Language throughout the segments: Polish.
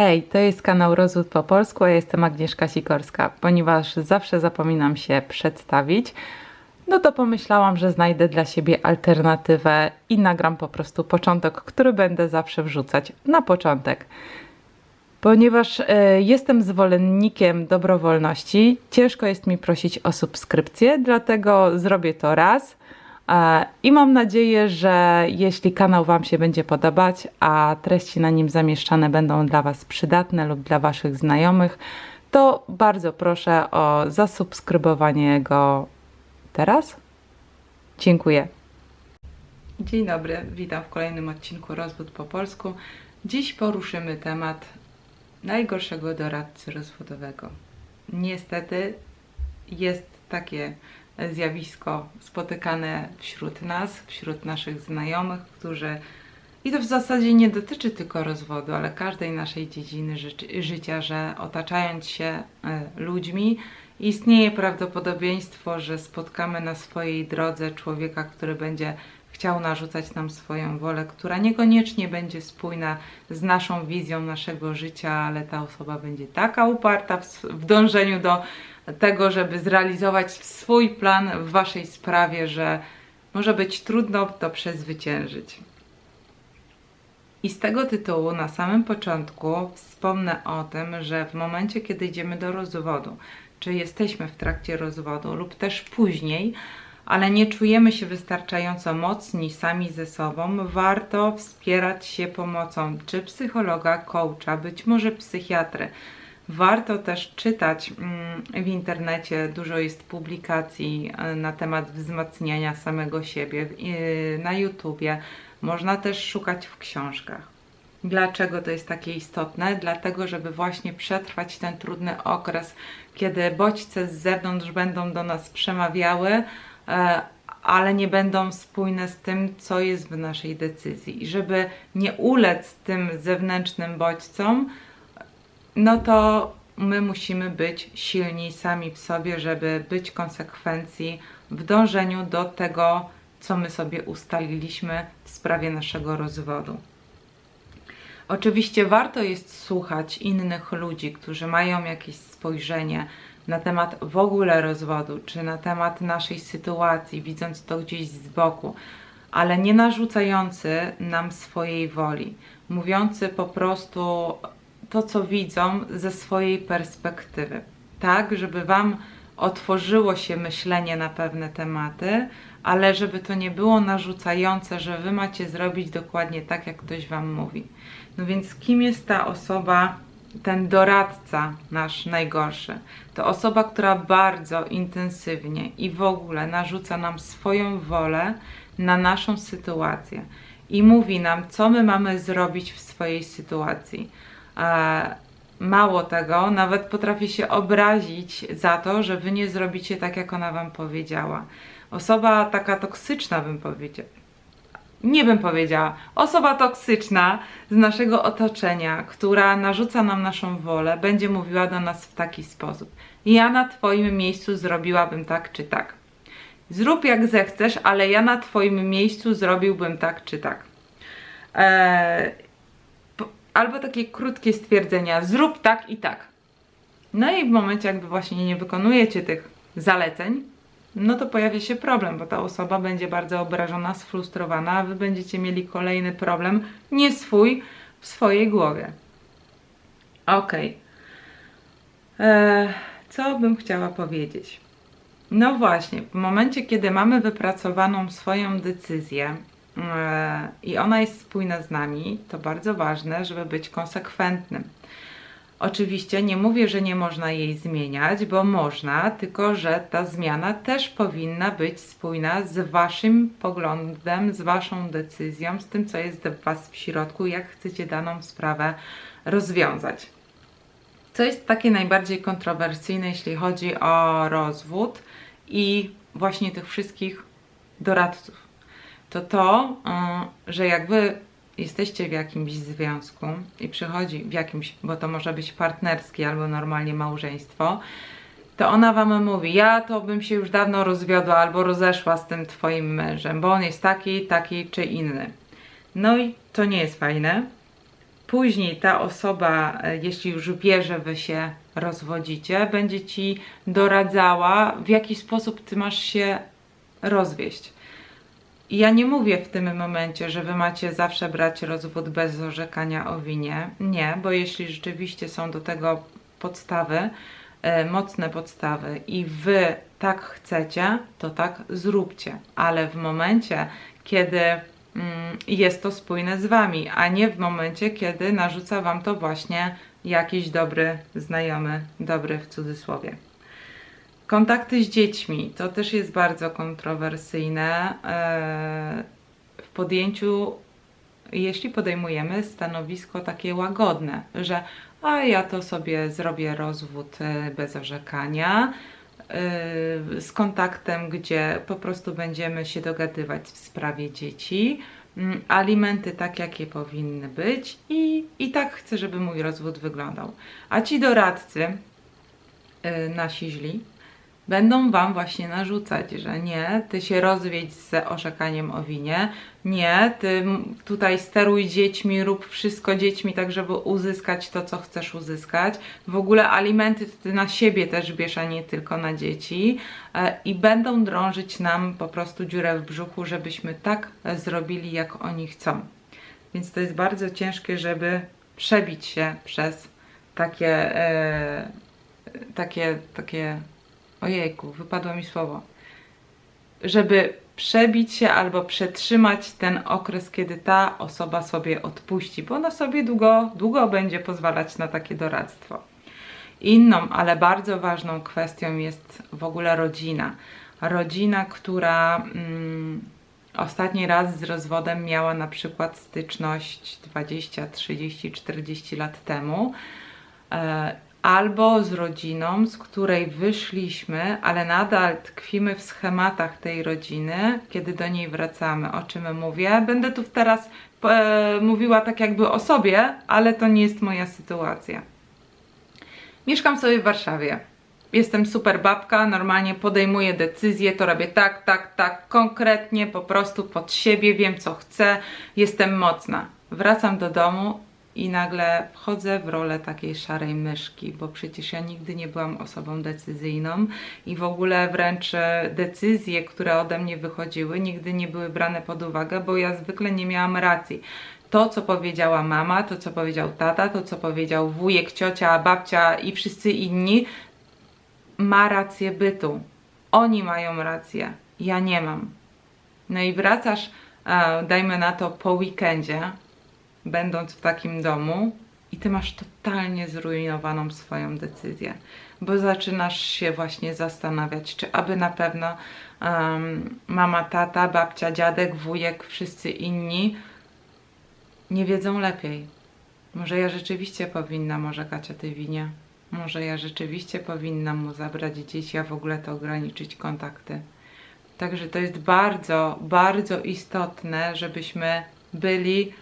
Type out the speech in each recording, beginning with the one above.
Hej, to jest kanał Rozwód po polsku, ja jestem Agnieszka Sikorska. Ponieważ zawsze zapominam się przedstawić, no to pomyślałam, że znajdę dla siebie alternatywę i nagram po prostu początek, który będę zawsze wrzucać na początek. Ponieważ e, jestem zwolennikiem dobrowolności, ciężko jest mi prosić o subskrypcję, dlatego zrobię to raz. E, I mam nadzieję, że jeśli kanał Wam się będzie podobać, a treści na nim zamieszczane będą dla Was przydatne lub dla Waszych znajomych, to bardzo proszę o zasubskrybowanie go teraz. Dziękuję. Dzień dobry, witam w kolejnym odcinku Rozwód po polsku. Dziś poruszymy temat najgorszego doradcy rozwodowego. Niestety jest takie zjawisko spotykane wśród nas, wśród naszych znajomych, którzy i to w zasadzie nie dotyczy tylko rozwodu, ale każdej naszej dziedziny życi- życia, że otaczając się e, ludźmi, istnieje prawdopodobieństwo, że spotkamy na swojej drodze człowieka, który będzie chciał narzucać nam swoją wolę, która niekoniecznie będzie spójna z naszą wizją naszego życia, ale ta osoba będzie taka uparta w dążeniu do tego, żeby zrealizować swój plan w waszej sprawie, że może być trudno to przezwyciężyć. I z tego tytułu na samym początku wspomnę o tym, że w momencie, kiedy idziemy do rozwodu, czy jesteśmy w trakcie rozwodu, lub też później, ale nie czujemy się wystarczająco mocni sami ze sobą, warto wspierać się pomocą czy psychologa, coacha, być może psychiatry. Warto też czytać mm, w internecie, dużo jest publikacji e, na temat wzmacniania samego siebie e, na YouTubie. Można też szukać w książkach. Dlaczego to jest takie istotne? Dlatego, żeby właśnie przetrwać ten trudny okres, kiedy bodźce z zewnątrz będą do nas przemawiały, e, ale nie będą spójne z tym, co jest w naszej decyzji. I żeby nie ulec tym zewnętrznym bodźcom, no to my musimy być silni sami w sobie, żeby być konsekwencji w dążeniu do tego, co my sobie ustaliliśmy w sprawie naszego rozwodu. Oczywiście warto jest słuchać innych ludzi, którzy mają jakieś spojrzenie na temat w ogóle rozwodu, czy na temat naszej sytuacji, widząc to gdzieś z boku, ale nie narzucający nam swojej woli, mówiący po prostu to, co widzą ze swojej perspektywy, tak, żeby Wam otworzyło się myślenie na pewne tematy, ale żeby to nie było narzucające, że Wy macie zrobić dokładnie tak, jak ktoś Wam mówi. No więc kim jest ta osoba, ten doradca nasz najgorszy? To osoba, która bardzo intensywnie i w ogóle narzuca nam swoją wolę na naszą sytuację i mówi nam, co my mamy zrobić w swojej sytuacji. Mało tego, nawet potrafi się obrazić za to, że wy nie zrobicie tak, jak ona wam powiedziała. Osoba taka toksyczna, bym powiedziała. Nie bym powiedziała. Osoba toksyczna z naszego otoczenia, która narzuca nam naszą wolę, będzie mówiła do nas w taki sposób. Ja na Twoim miejscu zrobiłabym tak czy tak. Zrób jak zechcesz, ale ja na Twoim miejscu zrobiłbym tak czy tak. Eee, albo takie krótkie stwierdzenia: zrób tak i tak. No i w momencie, jakby właśnie nie wykonujecie tych zaleceń, no to pojawia się problem, bo ta osoba będzie bardzo obrażona, sfrustrowana, a wy będziecie mieli kolejny problem, nie swój, w swojej głowie. Okej. Eee, Co bym chciała powiedzieć? No właśnie, w momencie, kiedy mamy wypracowaną swoją decyzję i ona jest spójna z nami, to bardzo ważne, żeby być konsekwentnym. Oczywiście nie mówię, że nie można jej zmieniać, bo można, tylko że ta zmiana też powinna być spójna z Waszym poglądem, z Waszą decyzją, z tym, co jest w Was w środku, jak chcecie daną sprawę rozwiązać. Co jest takie najbardziej kontrowersyjne, jeśli chodzi o rozwód i właśnie tych wszystkich doradców? To to, y, że jak wy jesteście w jakimś związku i przychodzi w jakimś, bo to może być partnerski albo normalnie małżeństwo, to ona wam mówi, ja to bym się już dawno rozwiodła albo rozeszła z tym twoim mężem, bo on jest taki, taki czy inny. No i to nie jest fajne, później ta osoba, e, jeśli już wie, że wy się rozwodzicie, będzie ci doradzała, w jaki sposób ty masz się rozwieść. I ja nie mówię w tym momencie, że wy macie zawsze brać rozwód bez orzekania o winie. Nie, bo jeśli rzeczywiście są do tego podstawy, e, mocne podstawy i wy tak chcecie, to tak zróbcie. Ale w momencie, kiedy mm, jest to spójne z wami, a nie w momencie, kiedy narzuca wam to właśnie jakiś dobry znajomy, dobry w cudzysłowie. Kontakty z dziećmi to też jest bardzo kontrowersyjne e, w podjęciu, jeśli podejmujemy stanowisko takie łagodne, że a ja to sobie zrobię rozwód e, bez orzekania, e, z kontaktem, gdzie po prostu będziemy się dogadywać w sprawie dzieci, mm, alimenty tak, jakie powinny być i, i tak chcę, żeby mój rozwód wyglądał. A ci doradcy, nasi źli, będą Wam właśnie narzucać, że nie, Ty się rozwiedź z orzekaniem o winie, nie, Ty tutaj steruj dziećmi, rób wszystko dziećmi, tak żeby uzyskać to, co chcesz uzyskać. W ogóle alimenty Ty na siebie też bierz, a nie tylko na dzieci. E, I będą drążyć nam po prostu dziurę w brzuchu, żebyśmy tak e, zrobili, jak oni chcą. Więc to jest bardzo ciężkie, żeby przebić się przez takie, e, takie, takie Ojejku, wypadło mi słowo. Żeby przebić się albo przetrzymać ten okres, kiedy ta osoba sobie odpuści, bo ona sobie długo, długo będzie pozwalać na takie doradztwo. Inną, ale bardzo ważną kwestią jest w ogóle rodzina. Rodzina, która mm, ostatni raz z rozwodem miała na przykład styczność 20, 30, 40 lat temu. E, albo z rodziną, z której wyszliśmy, ale nadal tkwimy w schematach tej rodziny, kiedy do niej wracamy. O czym mówię? Będę tu teraz e, mówiła tak jakby o sobie, ale to nie jest moja sytuacja. Mieszkam sobie w Warszawie. Jestem super babka, normalnie podejmuję decyzje, to robię tak, tak, tak, konkretnie, po prostu pod siebie, wiem co chcę, jestem mocna. Wracam do domu i nagle wchodzę w rolę takiej szarej myszki, bo przecież ja nigdy nie byłam osobą decyzyjną i w ogóle wręcz e, decyzje, które ode mnie wychodziły, nigdy nie były brane pod uwagę, bo ja zwykle nie miałam racji. To, co powiedziała mama, to, co powiedział tata, to, co powiedział wujek, ciocia, babcia i wszyscy inni, ma rację bytu. Oni mają rację, ja nie mam. No i wracasz, e, dajmy na to, po weekendzie, będąc w takim domu i ty masz totalnie zrujnowaną swoją decyzję, bo zaczynasz się właśnie zastanawiać, czy aby na pewno um, mama, tata, babcia, dziadek, wujek, wszyscy inni nie wiedzą lepiej. Może ja rzeczywiście powinnam orzekać o tej winie. Może ja rzeczywiście powinnam mu zabrać dzieci, a w ogóle to ograniczyć kontakty. Także to jest bardzo, bardzo istotne, żebyśmy byli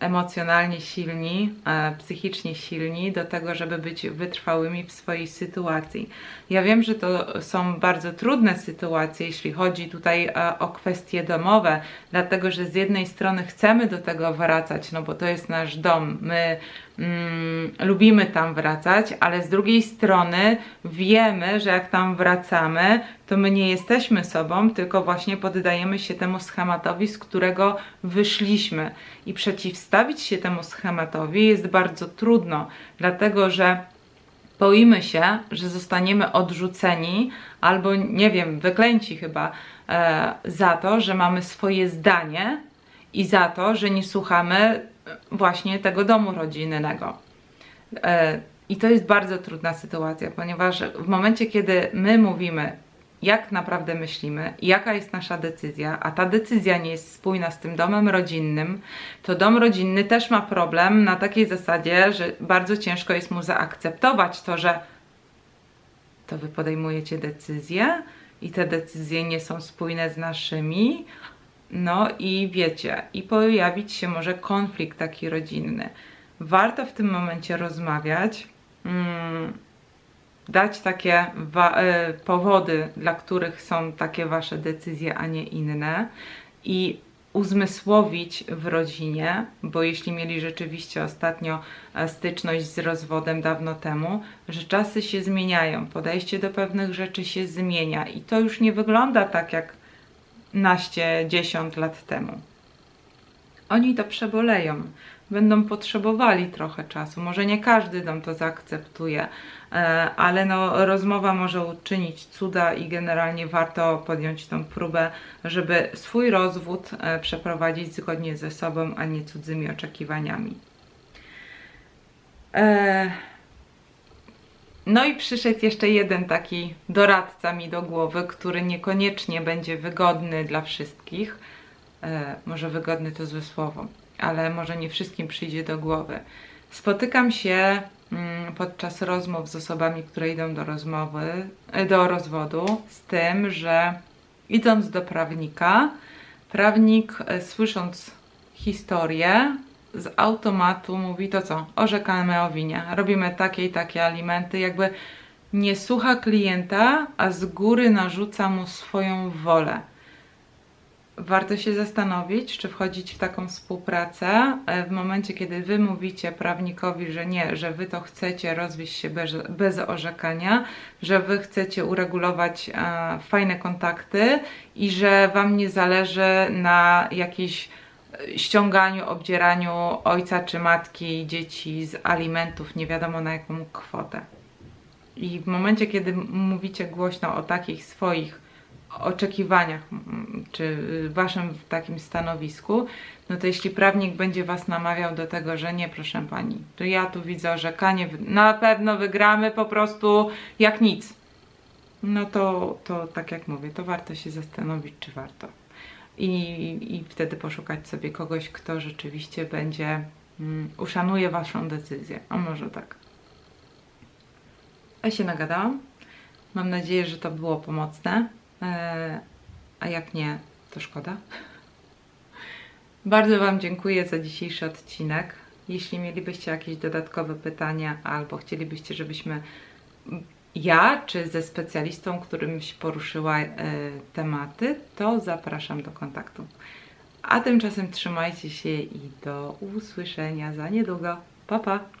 emocjonalnie silni, e, psychicznie silni do tego, żeby być wytrwałymi w swojej sytuacji. Ja wiem, że to są bardzo trudne sytuacje, jeśli chodzi tutaj e, o kwestie domowe, dlatego że z jednej strony chcemy do tego wracać, no bo to jest nasz dom, my mm, lubimy tam wracać, ale z drugiej strony wiemy, że jak tam wracamy, to my nie jesteśmy sobą, tylko właśnie poddajemy się temu schematowi, z którego wyszliśmy. I przeciwstawić się temu schematowi jest bardzo trudno, dlatego że boimy się, że zostaniemy odrzuceni albo, nie wiem, wyklęci chyba e, za to, że mamy swoje zdanie i za to, że nie słuchamy właśnie tego domu rodzinnego. E, I to jest bardzo trudna sytuacja, ponieważ w momencie, kiedy my mówimy, jak naprawdę myślimy, jaka jest nasza decyzja, a ta decyzja nie jest spójna z tym domem rodzinnym, to dom rodzinny też ma problem na takiej zasadzie, że bardzo ciężko jest mu zaakceptować to, że to wy podejmujecie decyzje i te decyzje nie są spójne z naszymi. No i wiecie, i pojawić się może konflikt taki rodzinny. Warto w tym momencie rozmawiać. Mm, dać takie y, powody, dla których są takie wasze decyzje, a nie inne i uzmysłowić w rodzinie, bo jeśli mieli rzeczywiście ostatnio e, styczność z rozwodem dawno temu, że czasy się zmieniają, podejście do pewnych rzeczy się zmienia i to już nie wygląda tak jak naście, dziesiąt lat temu. Oni to przeboleją, będą potrzebowali trochę czasu. Może nie każdy dom to zaakceptuje, e, ale no, rozmowa może uczynić cuda i generalnie warto podjąć tą próbę, żeby swój rozwód e, przeprowadzić zgodnie ze sobą, a nie cudzymi oczekiwaniami. E, No i przyszedł jeszcze jeden taki doradca mi do głowy, który niekoniecznie będzie wygodny dla wszystkich. E, może wygodny to złe słowo, ale może nie wszystkim przyjdzie do głowy. Spotykam się mm, podczas rozmów z osobami, które idą do rozmowy, e, do rozwodu, z tym, że idąc do prawnika, prawnik e, słysząc historię, z automatu mówi to co? Orzekamy o winie, robimy takie i takie alimenty, jakby nie słucha klienta, a z góry narzuca mu swoją wolę. Warto się zastanowić, czy wchodzić w taką współpracę e, w momencie, kiedy wy mówicie prawnikowi, że nie, że wy to chcecie rozwieść się bez, bez orzekania, że wy chcecie uregulować e, fajne kontakty i że wam nie zależy na jakiejś e, ściąganiu, obdzieraniu ojca czy matki dzieci z alimentów, nie wiadomo na jaką kwotę. I w momencie, kiedy mówicie głośno o takich swoich oczekiwaniach, czy waszym takim stanowisku, no to jeśli prawnik będzie was namawiał do tego, że nie, proszę pani, to ja tu widzę orzekanie, na pewno wygramy po prostu jak nic. No to, to tak jak mówię, to warto się zastanowić, czy warto. I, i wtedy poszukać sobie kogoś, kto rzeczywiście będzie, mm, uszanuje waszą decyzję. A może tak. Ja się nagadałam. Mam nadzieję, że to było pomocne. E, A jak nie, to szkoda. Bardzo Wam dziękuję za dzisiejszy odcinek. Jeśli mielibyście jakieś dodatkowe pytania albo chcielibyście, żebyśmy ja czy ze specjalistą, którymś poruszyła e, tematy, to zapraszam do kontaktu. A tymczasem trzymajcie się i do usłyszenia za niedługo. Pa pa!